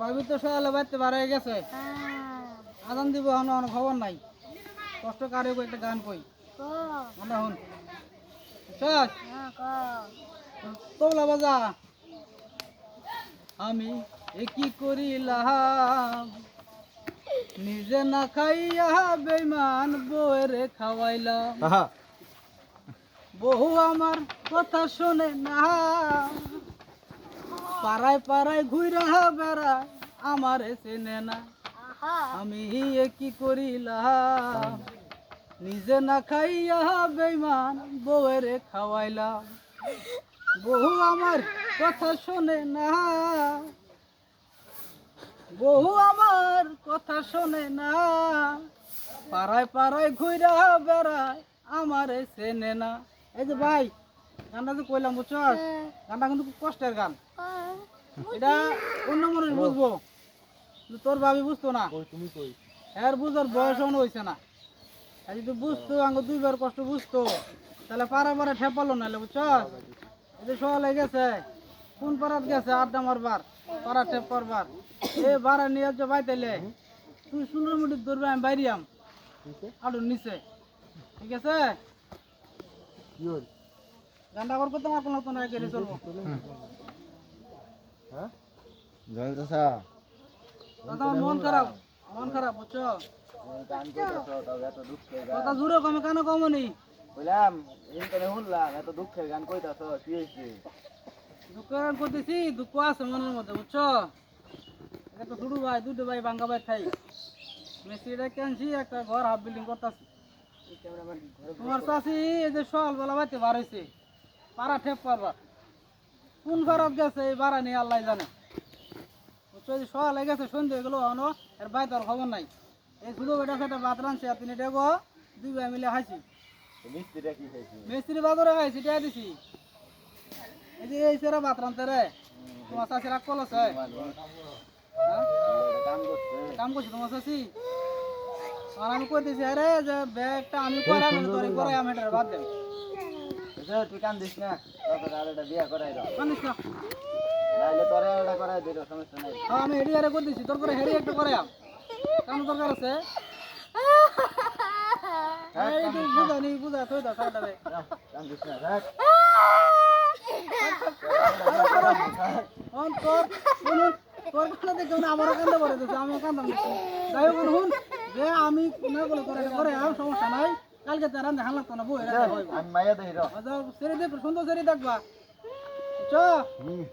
ভাবি তো সকালে বাড়তে হয়ে গেছে। হ্যাঁ। আদান দিব এখন অনেক খবর নাই। কষ্ট কারে একটা গান কই? ক। মনে হন হ্যাঁ তবলা বাজা। আমি এ কি করিলাম? নিজে না খাইয়া বেমান বউরে খাওয়াইলাম। বহু আমার কথা শোনে না। পাড়ায় পাড়ায় ঘুরা বেড়ায় আমার চেনে না। আমি কি করিলাম? নিজে না খাইয়া বেমান বউরে খাওয়াইলাম। বহু আমার কথা শোনে না। বহু আমার কথা শোনে না। পাড়ায় পাড়ায় ঘুরা বেড়ায় আমার চেনে না। এই যে ভাই গানটা যে কইলাম বুঝছস গানটা কিন্তু খুব কষ্টের গান। এটা অন্য মানুষ বুঝব। তোর ভাবি বুঝতো না। তুমি কই? এর বুঝার বয়স এখনও হয়েছে না। আর যদি বুঝতো আঙ্গ দুইবার কষ্ট বুঝতো তাহলে পাড়া পাড়া ঠেপালো না বুঝছ? এই যে সকালে গেছে কোন পাড়াত গেছে আড্ডা মারবার পাড়া ঠেপ করবার? এ ভাড়া নিয়ে যে বাইতেলে তুই সুন্দর মুটি ধরবে আমি বাইরিয়াম আডুর নিচে? ঠিক আছে? কি গান্ডা কর করতে আমার কোনো কোনো এগিয়ে চলবো। হ্যাঁ? জলদা দাদা মন খারাপ মন খারাপ বুঝছ? কথা জুড়ে কমে কেন কমনি বললাম ইন্টারনে শুনলাম এত দুঃখের গান কইতাছ কি হয়েছে দুঃখ গান করতেছি দুঃখ আছে মনের মধ্যে বুঝছ? একটা ছোট ভাই দুটো ভাই বাঙ্গা ভাই খাই। মেসিটা কেনছি একটা ঘর হাফ বিল্ডিং করতেছি। তোমার চাষি এই যে সকালবেলা বাইতে বার হয়েছে পাড়া ঠেপ করবার কোন ঘরত গেছে এই বাড়া নিয়ে আল্লাহ জানে। বুঝছ এই যে সকালে গেছে সন্ধ্যে হয়ে গেলো এখনও এর বাইতে আর খবর নাই। এই ছোট বেটা সেটা ভাত রাঁধছে আর তিনি ডেগো দুই ভাই মিলে খাইছে। মিস্ত্রি বাজারে হাসি টাকা দিছি। এই যে এই সেরা ভাত রাঁধতে রে। তোমার চাষি রাগ হ্যাঁ? কাম করছে। তোমার চাষি? আর আমি কইতেছি আরে যে ব্যাগটা আমি করে আমি তোর করে আমি এটা বাদ দেব। তুই কাম দিস না? তোর আর একটা বিয়া করাই দাও জানিস না? নাহলে তোরে একটা করাই দিল সমস্যা নাই। হ্যাঁ আমি হেডি আরে করতেছি তোর করে হেডি একটা করে আম। কাম দরকার আছে? এই তুই বুঝা নি বুঝা তুই তো সাইডা রে কাম দিস না রাখ। অন তোর শুনুন তোর কান্না দেখে না আমারও কান্দা পড়ে দিচ্ছে আমিও কান্দাম যাই হোক শুন যে আমি না বলে তোর করে সমস্যা নাই। কালকে তার রান্ধে হাল লাগতো না বই আমি মায়া দেই র। সুন্দর সেরে দেখবা চ।